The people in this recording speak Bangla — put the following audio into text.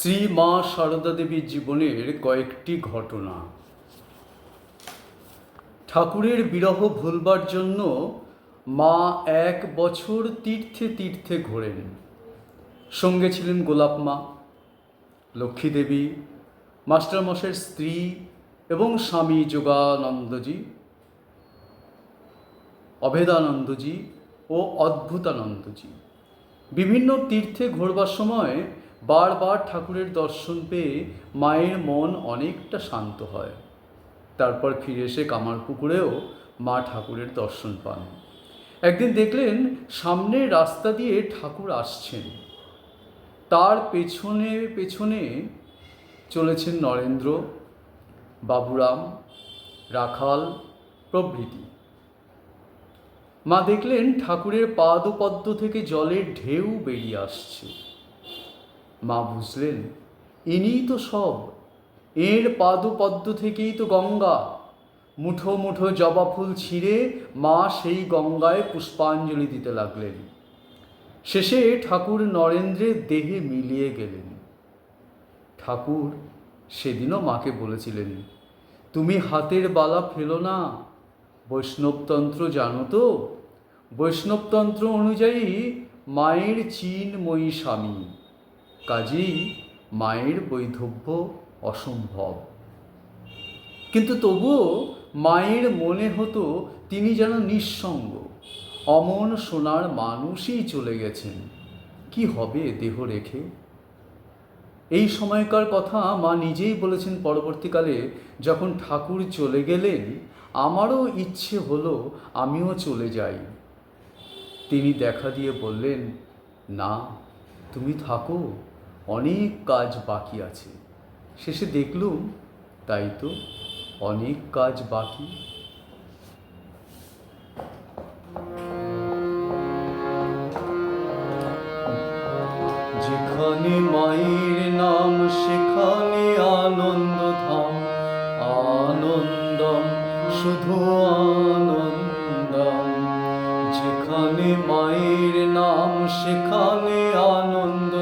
শ্রী মা সারদা দেবীর জীবনের কয়েকটি ঘটনা। ঠাকুরের বিরহ ভুলবার জন্য মা এক বছর তীর্থে তীর্থে ঘোরেন। সঙ্গে ছিলেন গোলাপ মা, লক্ষ্মী দেবী, মাস্টারমশাইয়ের স্ত্রী এবং স্বামী যোগানন্দজি, অভেদানন্দজি ও অদ্ভুতানন্দজি। বিভিন্ন তীর্থে ঘোরবার সময় বারবার ঠাকুরের দর্শন পেয়ে মায়ের মন অনেকটা শান্ত হয়। তারপর ফিরে এসে কামারপুকুরেও মা ঠাকুরের দর্শন পান। একদিন দেখলেন সামনের রাস্তা দিয়ে ঠাকুর আসছেন। তার পেছনে পেছনে চলেছেন নরেন্দ্র, বাবুরাম, রাখাল, প্রভৃতি। মা দেখলেন ঠাকুরের পাদপদ্ম থেকে জলের ঢেউ বেরিয়ে আসছে। মা বুঝলেন, ইনিই তো সব। এর পাদপদ্ম থেকেই তো গঙ্গা। মুঠো মুঠো জবা ফুল ছিঁড়ে মা সেই গঙ্গায় পুষ্পাঞ্জলি দিতে লাগলেন। শেষে ঠাকুর নরেন্দ্রের দেহে মিলিয়ে গেলেন। ঠাকুর সেদিনও মাকে বলেছিলেন, তুমি হাতের বালা ফেলো না। বৈষ্ণবতন্ত্র জানো তো। বৈষ্ণবতন্ত্র অনুযায়ী মায়ের চিন্ময়ী স্বামী। কাজেই মায়ের বৈধব্য অসম্ভব। কিন্তু তবুও মায়ের মনে হতো তিনি যেন নিঃসঙ্গ। অমন সোনার মানুষই চলে গেছেন। কি হবে দেহ রেখে? এই সময়কার কথা মা নিজেই বলেছেন পরবর্তীকালে, যখন ঠাকুর চলে গেলেন, আমারও ইচ্ছে হলো আমিও চলে যাই। তিনি দেখা দিয়ে বললেন, না, তুমি থাকো। অনেক কাজ বাকি আছে। শেষে দেখলুম, তাই তো, অনেক কাজ বাকি। যেখানে মায়ের নাম, সেখানে আনন্দ ধাম আনন্দম, শুধু আনন্দম। যেখানে মায়ের নাম, সেখানে আনন্দ